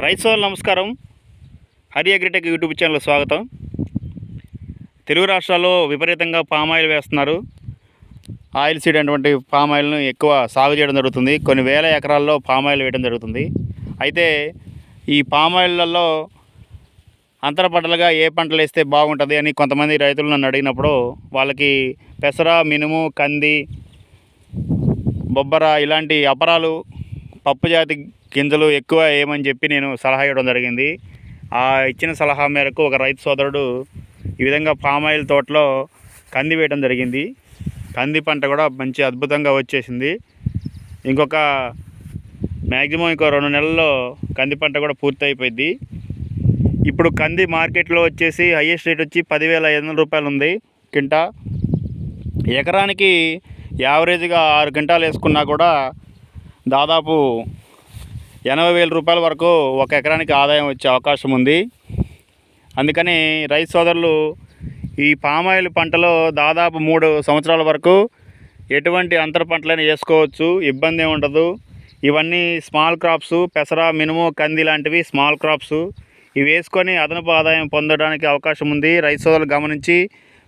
రైతు సోదరులు నమస్కారం. హరి అగ్రిటెక్ యూట్యూబ్ ఛానల్ స్వాగతం. తెలుగు రాష్ట్రాల్లో విపరీతంగా పామాయిల్ వేస్తున్నారు. ఆయిల్ సీడ్ అటువంటి పామాయిల్ను ఎక్కువ సాగు చేయడం జరుగుతుంది. కొన్ని వేల ఎకరాల్లో పామ్ ఆయిల్ వేయడం జరుగుతుంది. అయితే ఈ పామాయిల్లలో అంతర పంటలుగా ఏ పంటలు వేస్తే బాగుంటుంది అని కొంతమంది రైతులు నన్ను అడిగినప్పుడు వాళ్ళకి పెసర మినుము కంది బొబ్బర ఇలాంటి అపరాలు పప్పు జాతి గింజలు ఎక్కువ వేయమని చెప్పి నేను సలహా ఇవ్వడం జరిగింది. ఆ ఇచ్చిన సలహా మేరకు ఒక రైతు సోదరుడు ఈ విధంగా పామాయిల్ తోటలో కంది వేయడం జరిగింది. కంది పంట కూడా మంచి అద్భుతంగా వచ్చేసింది. ఇంకొక మ్యాక్సిమం ఇంకో రెండు నెలల్లో కంది పంట కూడా పూర్తి అయిపోయింది. ఇప్పుడు కంది మార్కెట్లో వచ్చేసి హైయెస్ట్ రేట్ వచ్చి పదివేల ఐదు వందల రూపాయలు ఉంది కింటా ఎకరానికి యావరేజ్గా ఆరు క్వింటాలు వేసుకున్నా కూడా దాదాపు ఎనభై వేల రూపాయల వరకు ఒక ఎకరానికి ఆదాయం వచ్చే అవకాశం ఉంది. అందుకని రైతు సోదరులు ఈ పామాయిల్ పంటలో దాదాపు మూడు సంవత్సరాల వరకు ఎటువంటి అంతర పంటలైనా వేసుకోవచ్చు ఇబ్బంది ఉండదు. ఇవన్నీ స్మాల్ క్రాప్స్ పెసర మినుము కంది లాంటివి స్మాల్ క్రాప్స్. ఇవి వేసుకొని అదనపు ఆదాయం పొందడానికి అవకాశం ఉంది. రైతు సోదరులు గమనించి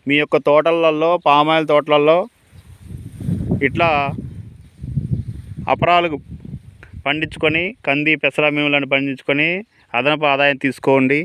మీ యొక్క తోటలలో పామాయిల్ తోటలలో ఇట్లా అపరాలు పండించుకొని కంది పెసర మినుములను పండించుకొని అదనపు ఆదాయం తీసుకోండి.